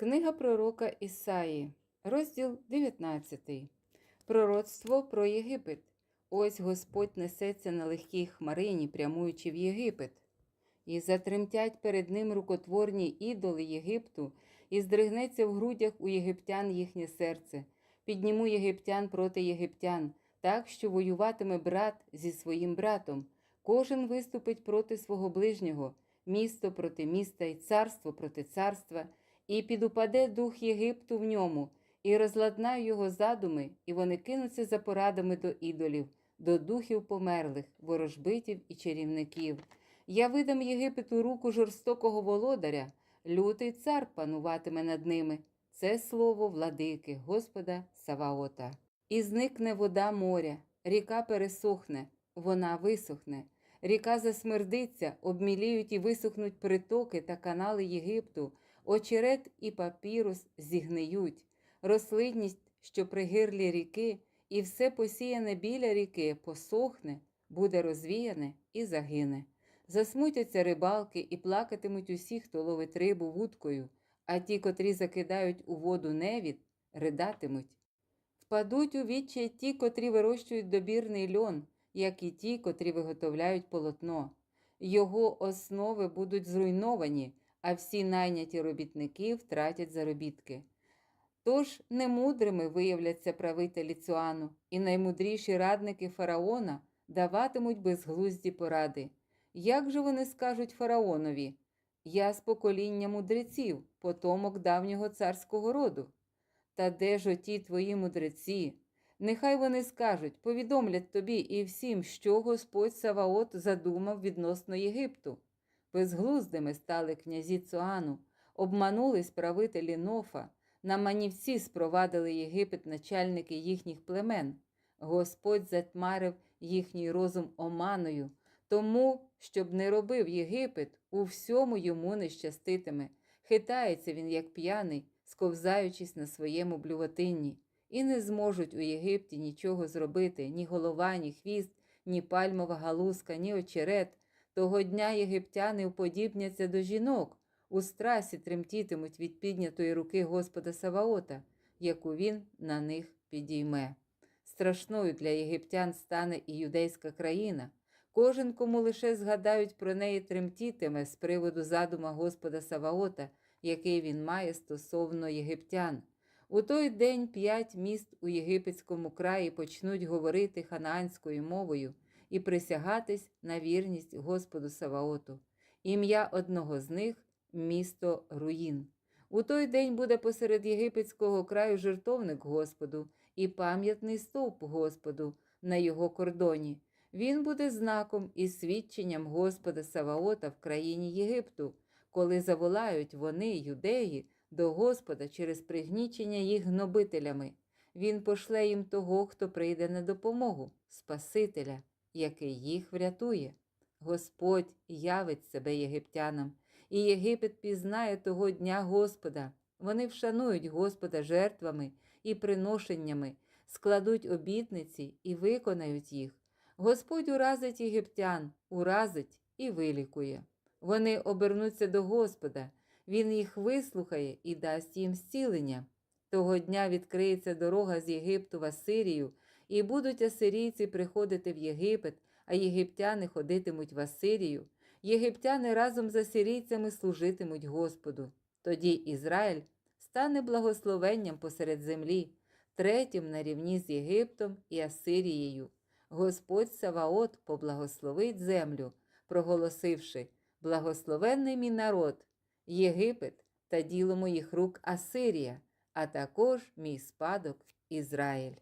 Книга пророка Ісаї, розділ 19. Пророцтво про Єгипет. Ось Господь несеться на легкій хмарині, прямуючи в Єгипет. І затремтять перед ним рукотворні ідоли Єгипту, і здригнеться в грудях у єгиптян їхнє серце. Підніму єгиптян проти єгиптян, так що воюватиме брат зі своїм братом. Кожен виступить проти свого ближнього, місто проти міста і царство проти царства, і підупаде дух Єгипту в ньому, і розладнаю його задуми, і вони кинуться за порадами до ідолів, до духів померлих, ворожбитів і чарівників. Я видам Єгипету руку жорстокого володаря, лютий цар пануватиме над ними. Це слово владики, Господа Саваота. І зникне вода моря, ріка пересохне, вона висохне. Ріка засмердиться, обміліють і висохнуть притоки та канали Єгипту, очерет і папірус зігниють, рослинність, що при гирлі ріки, і все посіяне біля ріки посохне, буде розвіяне і загине. Засмутяться рибалки і плакатимуть усі, хто ловить рибу вудкою, а ті, котрі закидають у воду невід, ридатимуть. Впадуть у відчай ті, котрі вирощують добірний льон, як і ті, котрі виготовляють полотно. Його основи будуть зруйновані, а всі найняті робітники втратять заробітки. Тож немудрими виявляться правителі Цуану, і наймудріші радники фараона даватимуть безглузді поради. Як же вони скажуть фараонові? Я з покоління мудреців, потомок давнього царського роду. Та де ж оті твої мудреці? Нехай вони скажуть, повідомлять тобі і всім, що Господь Саваот задумав відносно Єгипту. Безглуздими стали князі Цуану, обманулись правителі Нофа, на манівці спровадили Єгипет начальники їхніх племен. Господь затьмарив їхній розум оманою, тому, щоб не робив Єгипет, у всьому йому не щаститиме. Хитається він, як п'яний, сковзаючись на своєму блювотинні, і не зможуть у Єгипті нічого зробити ні голова, ні хвіст, ні пальмова галузка, ні очерет. Того дня єгиптяни уподібняться до жінок, у страсі тремтітимуть від піднятої руки Господа Саваота, яку він на них підійме. Страшною для єгиптян стане і юдейська країна. Кожен, кому лише згадають про неї, тремтітиме з приводу задума Господа Саваота, який він має стосовно єгиптян. У той день п'ять міст у єгипетському краї почнуть говорити ханаанською мовою і присягатись на вірність Господу Саваоту. Ім'я одного з них місто Руїн. У той день буде посеред єгипетського краю жертовник Господу і пам'ятний стовп Господу на його кордоні. Він буде знаком і свідченням Господа Саваота в країні Єгипту, коли заволають вони, юдеї, до Господа через пригнічення їх гнобителями. Він пошле їм того, хто прийде на допомогу, Спасителя, який їх врятує. Господь явить себе єгиптянам, і Єгипет пізнає того дня Господа. Вони вшанують Господа жертвами і приношеннями, складуть обітниці і виконають їх. Господь уразить єгиптян, уразить і вилікує. Вони обернуться до Господа, Він їх вислухає і дасть їм зцілення. Того дня відкриється дорога з Єгипту в Асирію, і будуть асирійці приходити в Єгипет, а єгиптяни ходитимуть в Асирію. Єгиптяни разом з асирійцями служитимуть Господу. Тоді Ізраїль стане благословенням посеред землі, третім на рівні з Єгиптом і Асирією. Господь Саваот поблагословить землю, проголосивши Благословенний мій народ, Єгипет та діло моїх рук Асирія, а також мій спадок Ізраїль.